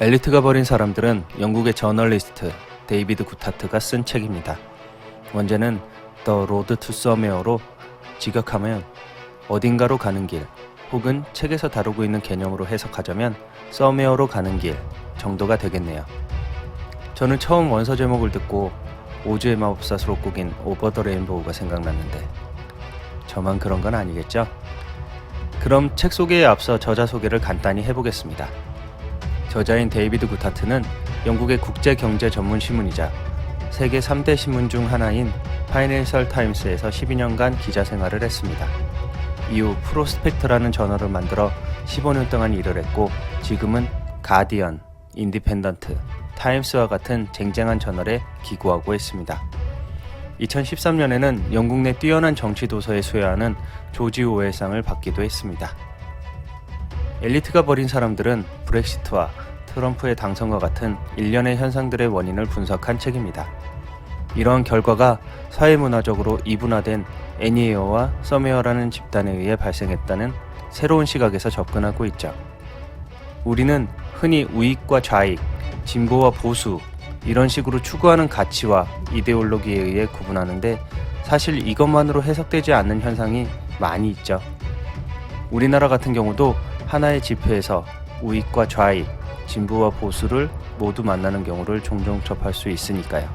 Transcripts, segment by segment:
엘리트가 버린 사람들은 영국의 저널리스트 데이비드 구타트가 쓴 책입니다. 원제는 The Road to Somewhere로 직역하면 어딘가로 가는 길 혹은 책에서 다루고 있는 개념으로 해석하자면 Somewhere로 가는 길 정도가 되겠네요. 저는 처음 원서 제목을 듣고 오즈의 마법사 수록곡인 오버 더 레인보우가 생각났는데 저만 그런 건 아니겠죠? 그럼 책 소개에 앞서 저자 소개를 간단히 해보겠습니다. 저자인 데이비드 구타트는 영국의 국제 경제 전문 신문이자 세계 3대 신문 중 하나인 파이낸셜 타임스에서 12년간 기자 생활을 했습니다. 이후 프로스펙트라는 저널을 만들어 15년 동안 일을 했고 지금은 가디언, 인디펜던트, 타임스와 같은 쟁쟁한 저널에 기고하고 있습니다. 2013년에는 영국 내 뛰어난 정치 도서에 수여하는 조지 오웰상을 받기도 했습니다. 엘리트가 버린 사람들은 브렉시트와 트럼프의 당선과 같은 일련의 현상들의 원인을 분석한 책입니다. 이러한 결과가 사회문화적으로 이분화된 애니에어와 서메어라는 집단에 의해 발생했다는 새로운 시각에서 접근하고 있죠. 우리는 흔히 우익과 좌익, 진보와 보수 이런 식으로 추구하는 가치와 이데올로기에 의해 구분하는데 사실 이것만으로 해석되지 않는 현상이 많이 있죠. 우리나라 같은 경우도 하나의 집회에서 우익과 좌익, 진보와 보수를 모두 만나는 경우를 종종 접할 수 있으니까요.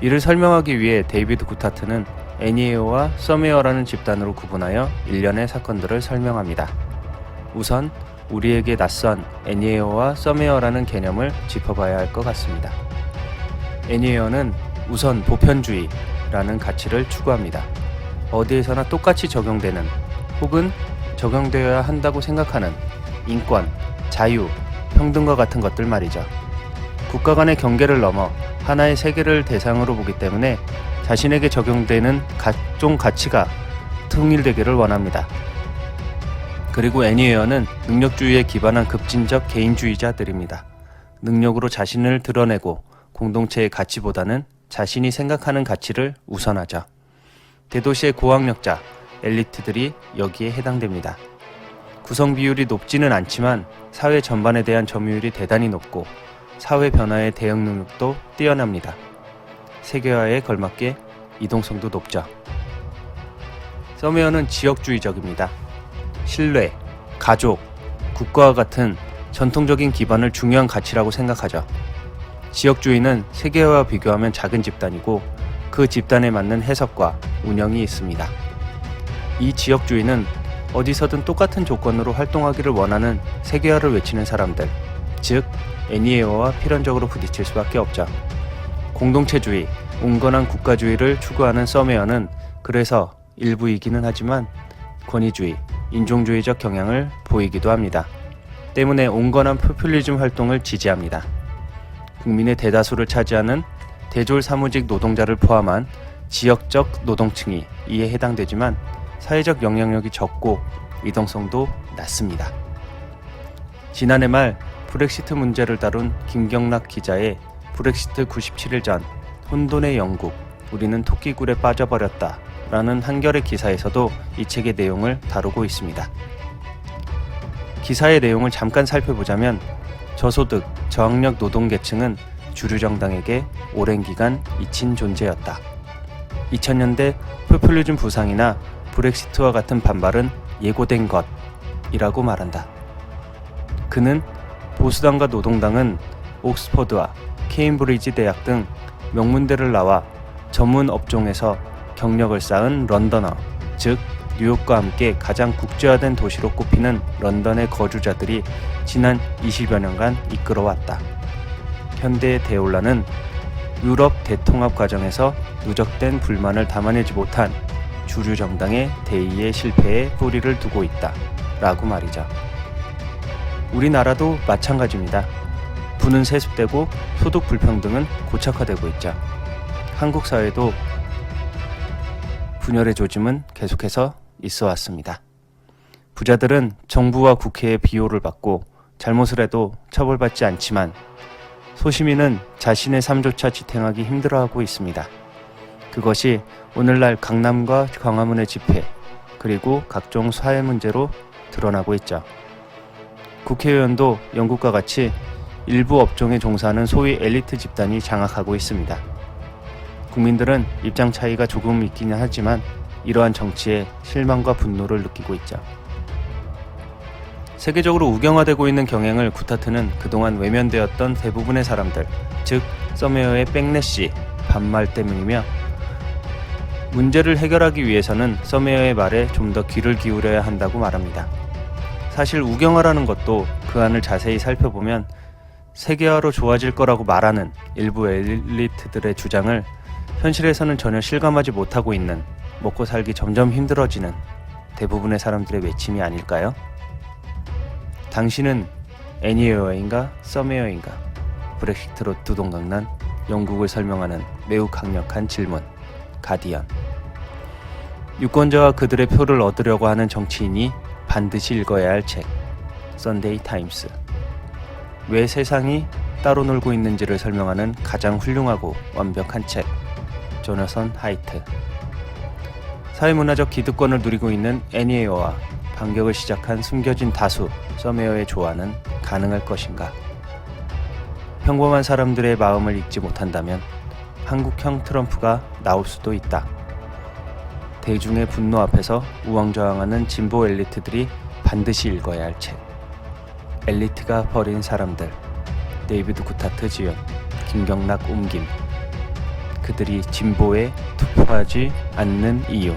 이를 설명하기 위해 데이비드 구타트는 애니에어와 서메어라는 집단으로 구분하여 일련의 사건들을 설명합니다. 우선 우리에게 낯선 애니에어와 서메어라는 개념을 짚어봐야 할 것 같습니다. 애니에어는 우선 보편주의라는 가치를 추구합니다. 어디에서나 똑같이 적용되는 혹은 적용되어야 한다고 생각하는 인권, 자유, 평등과 같은 것들 말이죠. 국가 간의 경계를 넘어 하나의 세계를 대상으로 보기 때문에 자신에게 적용되는 각종 가치가 통일되기를 원합니다. 그리고 애니웨어는 능력주의에 기반한 급진적 개인주의자들입니다. 능력으로 자신을 드러내고 공동체의 가치보다는 자신이 생각하는 가치를 우선하죠. 대도시의 고학력자, 엘리트들이 여기에 해당됩니다. 구성 비율이 높지는 않지만 사회 전반에 대한 점유율이 대단히 높고 사회 변화의 대응 능력도 뛰어납니다. 세계화에 걸맞게 이동성도 높죠. 서메어는 지역주의적입니다. 신뢰, 가족, 국가와 같은 전통적인 기반을 중요한 가치라고 생각하죠. 지역주의는 세계화와 비교하면 작은 집단이고 그 집단에 맞는 해석과 운영이 있습니다. 이 지역주의는 어디서든 똑같은 조건으로 활동하기를 원하는 세계화를 외치는 사람들, 즉 애니에어와 필연적으로 부딪힐 수밖에 없죠. 공동체주의, 온건한 국가주의를 추구하는 서메어는 그래서 일부이기는 하지만 권위주의, 인종주의적 경향을 보이기도 합니다. 때문에 온건한 포퓰리즘 활동을 지지합니다. 국민의 대다수를 차지하는 대졸 사무직 노동자를 포함한 지역적 노동층이 이에 해당되지만 사회적 영향력이 적고 이동성도 낮습니다. 지난해 말 브렉시트 문제를 다룬 김경락 기자의 브렉시트 97일 전 혼돈의 영국 우리는 토끼굴에 빠져버렸다 라는 한결의 기사에서도 이 책의 내용을 다루고 있습니다. 기사의 내용을 잠깐 살펴보자면 저소득, 저학력 노동계층은 주류 정당에게 오랜 기간 잊힌 존재였다. 2000년대 포퓰리즘 부상이나 브렉시트와 같은 반발은 예고된 것이라고 말한다. 그는 보수당과 노동당은 옥스퍼드와 케임브리지 대학 등 명문대를 나와 전문 업종에서 경력을 쌓은 런더너, 즉 뉴욕과 함께 가장 국제화된 도시로 꼽히는 런던의 거주자들이 지난 20여 년간 이끌어왔다. 현대의 대올라는 유럽 대통합 과정에서 누적된 불만을 담아내지 못한 주류 정당의 대의의 실패에 뿌리를 두고 있다. 라고 말이죠. 우리나라도 마찬가지입니다. 부는 세습되고 소득 불평등은 고착화되고 있죠. 한국 사회도 분열의 조짐은 계속해서 있어 왔습니다. 부자들은 정부와 국회의 비호를 받고 잘못을 해도 처벌받지 않지만 소시민은 자신의 삶조차 지탱하기 힘들어하고 있습니다. 그것이 오늘날 강남과 광화문의 집회 그리고 각종 사회 문제로 드러나고 있죠. 국회의원도 영국과 같이 일부 업종에 종사하는 소위 엘리트 집단이 장악하고 있습니다. 국민들은 입장 차이가 조금 있기는 하지만 이러한 정치에 실망과 분노를 느끼고 있죠. 세계적으로 우경화되고 있는 경향을 구타트는 그동안 외면되었던 대부분의 사람들, 즉 서메어의 백래시 반말 때문이며 문제를 해결하기 위해서는 서메어의 말에 좀 더 귀를 기울여야 한다고 말합니다. 사실 우경화라는 것도 그 안을 자세히 살펴보면 세계화로 좋아질 거라고 말하는 일부 엘리트들의 주장을 현실에서는 전혀 실감하지 못하고 있는 먹고 살기 점점 힘들어지는 대부분의 사람들의 외침이 아닐까요? 당신은 애니웨어인가 서메어인가 브렉시트로 두동강난 영국을 설명하는 매우 강력한 질문 가디언 유권자와 그들의 표를 얻으려고 하는 정치인이 반드시 읽어야 할 책 썬데이 타임스 왜 세상이 따로 놀고 있는지를 설명하는 가장 훌륭하고 완벽한 책 조너선 하이트 사회문화적 기득권을 누리고 있는 애니에어와 반격을 시작한 숨겨진 다수 서메어의 조화는 가능할 것인가? 평범한 사람들의 마음을 읽지 못한다면 한국형 트럼프가 나올 수도 있다. 대중의 분노 앞에서 우왕좌왕하는 진보 엘리트들이 반드시 읽어야 할 책. 엘리트가 버린 사람들. 데이비드 구타트 지은 김경락 옮김. 그들이 진보에 투표하지 않는 이유.